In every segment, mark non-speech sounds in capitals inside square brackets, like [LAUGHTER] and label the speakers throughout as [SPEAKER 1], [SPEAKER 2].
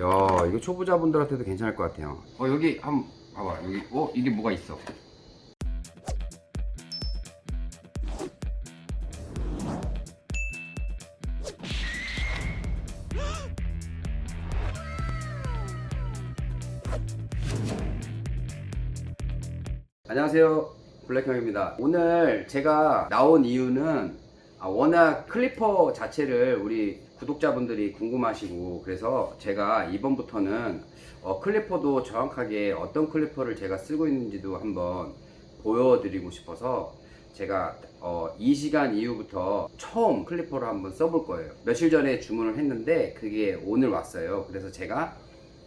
[SPEAKER 1] 야 이거 초보자분들한테도 괜찮을 것 같아요. 어 여기 한번 봐봐. 여기 어 이게 뭐가 있어? 안녕하세요. 블랙형입니다. 오늘 제가 나온 이유는 아, 워낙 클리퍼 자체를 우리 구독자분들이 궁금하시고 그래서 제가 이번부터는 어, 클리퍼도 정확하게 어떤 클리퍼를 제가 쓰고 있는지도 한번 보여드리고 싶어서 제가 어, 이 시간 이후부터 처음 클리퍼를 한번 써볼 거예요. 며칠 전에 주문을 했는데 그게 오늘 왔어요. 그래서 제가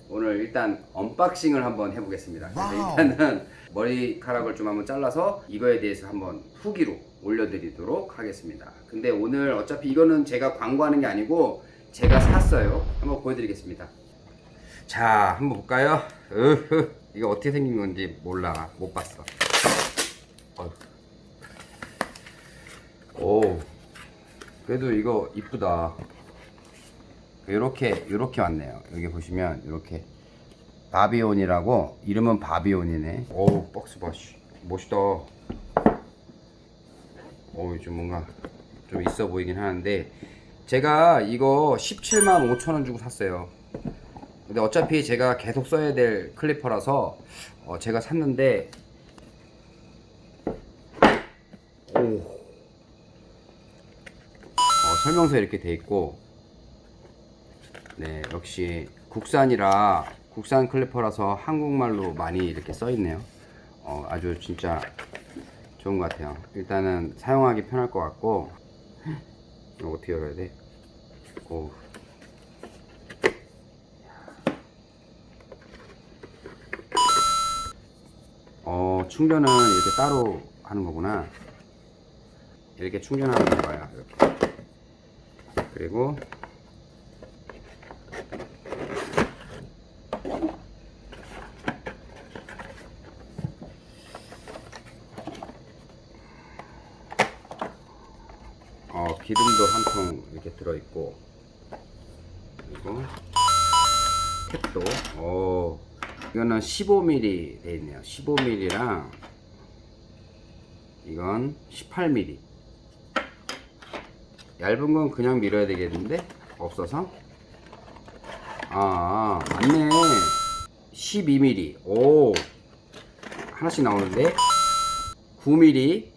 [SPEAKER 1] 오늘 일단 언박싱을 한번 해보겠습니다. 그래서. 일단은 머리카락을 좀 한번 잘라서 이거에 대해서 한번 후기로 올려드리도록 하겠습니다. 근데 오늘 어차피 이거는 제가 광고하는 게 아니고 제가 샀어요. 한번 보여드리겠습니다. 자, 한번 볼까요? 으흐, 이거 어떻게 생긴 건지 몰라. 못 봤어. 어휴. 오, 그래도 이거 이쁘다. 이렇게 이렇게 왔네요. 여기 보시면 이렇게 바비온이라고 이름은 바비온이네. 오 박스 봐, 씨. 멋있다. 오, 좀 뭔가 좀 있어 보이긴 하는데 제가 이거 17만 5천 원 주고 샀어요. 근데 어차피 제가 계속 써야 될 클리퍼라서 어, 제가 샀는데 오 어, 설명서 이렇게 돼 있고 네, 역시 국산이라 국산 클리퍼라서 한국말로 많이 이렇게 써 있네요. 어, 아주 진짜 좋은 것 같아요. 일단은 사용하기 편할 것 같고 이거 어떻게 열어야 돼? 오. 어, 충전은 이렇게 따로 하는 거구나. 이렇게 충전하는 거야. 이렇게. 그리고 어, 기름도 한 통 이렇게 들어있고 그리고 캡도. 어, 이거는 15mm 돼 있네요. 15mm랑 이건 18mm 얇은 건 그냥 밀어야 되겠는데? 없어서? 아 맞네. 12mm 오 하나씩 나오는데? 9mm 야,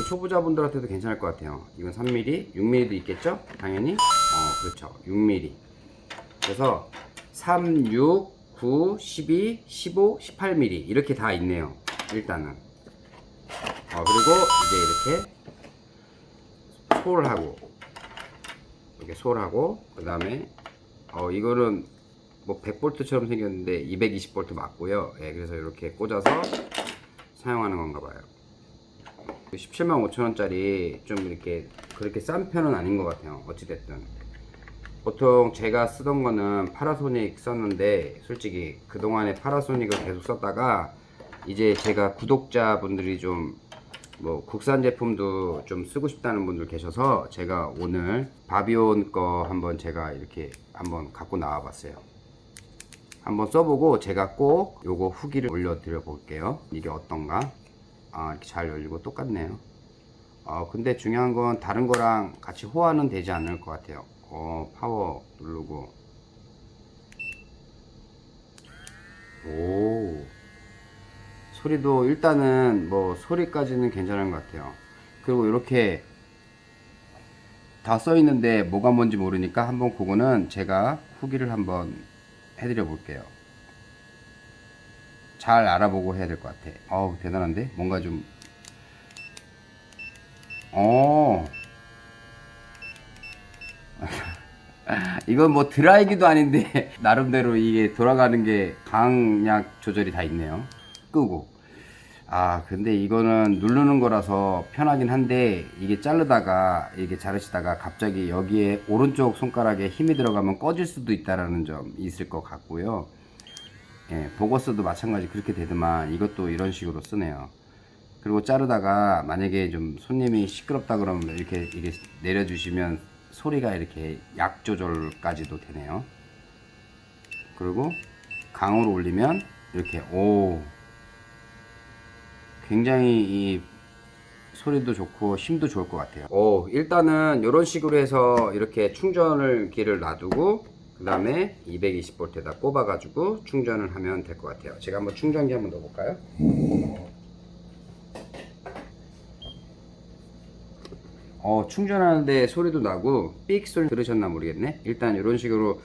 [SPEAKER 1] 이거 초보자분들한테도 괜찮을 것 같아요. 이건 3mm, 6mm도 있겠죠? 당연히. 어, 그렇죠. 6mm. 그래서 3, 6, 9, 12, 15, 18mm 이렇게 다 있네요. 일단은. 어, 그리고 이제 이렇게 솔하고 이렇게 솔하고 그 다음에 어, 이거는 뭐 100볼트처럼 생겼는데 220볼트 맞고요. 예, 그래서 이렇게 꽂아서 사용하는 건가 봐요. 17만 5천 원짜리 좀 이렇게 그렇게 싼 편은 아닌 것 같아요. 어찌됐든. 보통 제가 쓰던 거는 파라소닉 썼는데 솔직히 그동안에 파라소닉을 계속 썼다가 이제 제가 구독자분들이 좀 뭐 국산 제품도 좀 쓰고 싶다는 분들 계셔서 제가 오늘 바비온 거 한번 제가 이렇게 한번 갖고 나와 봤어요. 한번 써보고 제가 꼭 요거 후기를 올려드려 볼게요. 이게 어떤가? 아, 이렇게 잘 열리고 똑같네요. 어, 근데 중요한 건 다른 거랑 같이 호환은 되지 않을 것 같아요. 어, 파워 누르고. 오. 소리도 일단은 뭐 소리까지는 괜찮은 것 같아요. 그리고 이렇게 다 써 있는데 뭐가 뭔지 모르니까 한번 그거는 제가 후기를 한번 해드려 볼게요. 잘 알아보고 해야 될 것 같아. 어우, 대단한데? 뭔가 좀, 어. [LAUGHS] 이건 뭐 드라이기도 아닌데, [LAUGHS] 나름대로 이게 돌아가는 게 강약 조절이 다 있네요. 끄고. 아, 근데 이거는 누르는 거라서 편하긴 한데, 이게 자르다가, 이게 자르시다가 갑자기 여기에 오른쪽 손가락에 힘이 들어가면 꺼질 수도 있다라는 점 있을 것 같고요. 예, 보고서도 마찬가지 그렇게 되더만 이것도 이런 식으로 쓰네요. 그리고 자르다가 만약에 좀 손님이 시끄럽다 그러면 이렇게 이게 내려주시면 소리가 이렇게 약 조절까지도 되네요. 그리고 강으로 올리면 이렇게 오 굉장히 이 소리도 좋고 힘도 좋을 것 같아요. 오 일단은 이런 식으로 해서 이렇게 충전을 기를 놔두고 그 다음에 220V에다 꼽아가지고 충전을 하면 될 것 같아요. 제가 한번 충전기 한번 넣어볼까요? 어, 충전하는데 소리도 나고 삑 소리 들으셨나 모르겠네. 일단 이런 식으로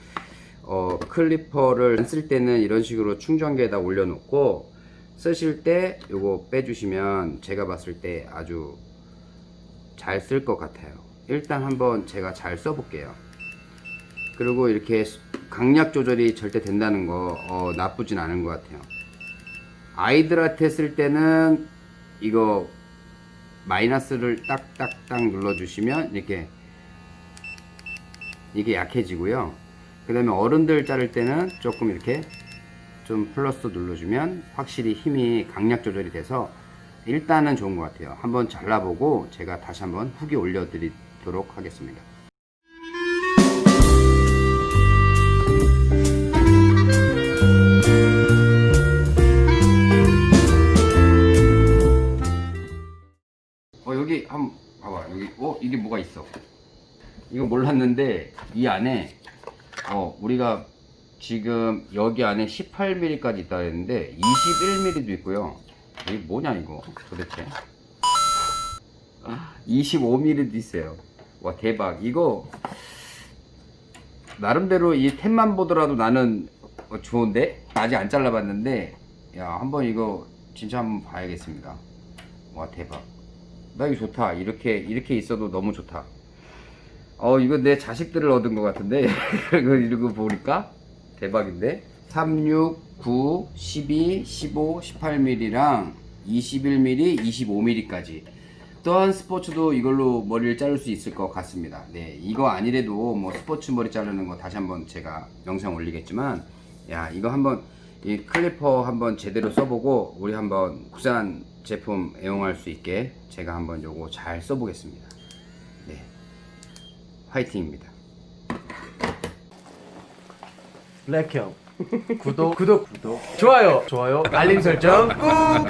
[SPEAKER 1] 어, 클리퍼를 안쓸 때는 이런 식으로 충전기에다 올려놓고 쓰실 때 요거 빼주시면 제가 봤을 때 아주 잘 쓸 것 같아요. 일단 한번 제가 잘 써볼게요. 그리고 이렇게 강약 조절이 절대 된다는 거 어, 나쁘진 않은 것 같아요. 아이들한테 쓸 때는 이거 마이너스를 딱딱딱 눌러주시면 이렇게 이게 약해지고요. 그 다음에 어른들 자를 때는 조금 이렇게 좀 플러스 눌러주면 확실히 힘이 강약 조절이 돼서 일단은 좋은 것 같아요. 한번 잘라보고 제가 다시 한번 후기 올려드리도록 하겠습니다. 뭐가 있어? 이거 몰랐는데 이 안에 어 우리가 지금 여기 안에 18mm까지 있다 했는데 21mm도 있고요. 이게 뭐냐 이거 도대체? 25mm도 있어요. 와 대박. 이거 나름대로 이 템만 보더라도 나는 어, 좋은데? 아직 안 잘라봤는데 야 한번 이거 진짜 한번 봐야겠습니다. 와 대박 나 이거 좋다. 이렇게 이렇게 있어도 너무 좋다. 어 이거 내 자식들을 얻은 것 같은데. [LAUGHS] 이러고 보니까 대박인데? 3, 6, 9, 12, 15, 18mm랑 21mm, 25mm까지. 어떠한 스포츠도 이걸로 머리를 자를 수 있을 것 같습니다. 네 이거 아니래도 뭐 스포츠 머리 자르는 거 다시 한번 제가 영상 올리겠지만 야 이거 한번 이 클리퍼 한번 제대로 써보고 우리 한번 국산 제품 애용할 수 있게 제가 한번 요거 잘 써보겠습니다. 네. 화이팅입니다.
[SPEAKER 2] 블랙형. [LAUGHS] 구독. 구독. 구독. 좋아요. 좋아요. 알림 설정. 꾹